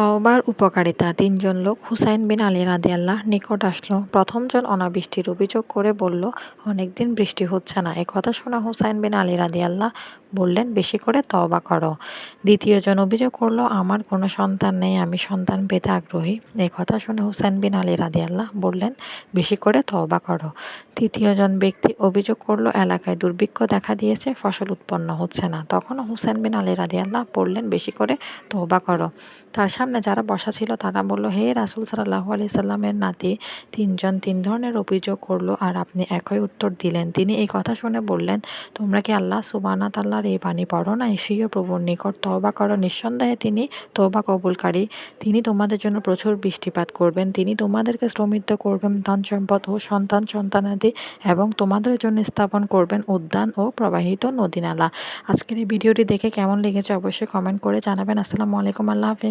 তওবার উপকারিতা। তিনজন লোক হুসাইন বিন আলী রাদিয়াল্লাহ নিকট আসলো। প্রথমজন অনাবৃষ্টির অভিযোগ করে বলল, অনেকদিন বৃষ্টি হচ্ছে না। এ কথা শোনা হুসাইন বিন আলী রাদিয়াল্লাহ বললেন, বেশি করে তওবা করো। দ্বিতীয়জন অভিযোগ করল, আমার কোনো সন্তান নেই, আমি সন্তান পেতে আগ্রহী। এ কথা শুনে হুসাইন বিন আলী রাদি আল্লাহ বললেন, বেশি করে তওবা করো। তৃতীয়জন ব্যক্তি অভিযোগ করল, এলাকায় দুর্ভিক্ষ দেখা দিয়েছে, ফসল উৎপন্ন হচ্ছে না। তখনও হুসাইন বিন আলী রাদিয়াল্লাহ বললেন, বেশি করে তওবা করো। তার সামনে যারা বসা ছিল তারা বলল, হে রাসুল সাল্লাহ আলি সাল্লামের নাতি, তিনজন তিন ধরনের অভিযোগ করল আর আপনি একই উত্তর দিলেন। তিনি এই কথা শুনে বললেন, তোমরা কি আল্লাহ সুবানা তাল্লাহর এই বাণী পড়ো না? এসিও প্রভুর নিকট তওবা করো। নিঃসন্দেহে তিনি তওবা কবুলকারী। তিনি তোমাদের জন্য প্রচুর বৃষ্টিপাত করবেন। তিনি তোমাদেরকে শ্রমিত করবেন। ধন সম্পদ ও সন্তান সন্তানাদি এবং তোমাদের জন্য স্থাপন করবেন উদ্যান ও প্রবাহিত নদী নালা আজকের এই ভিডিওটি দেখে কেমন লেগেছে অবশ্যই কমেন্ট করে জানাবেন। আসসালামু আলাইকুম। আল্লাহ হাফেজ।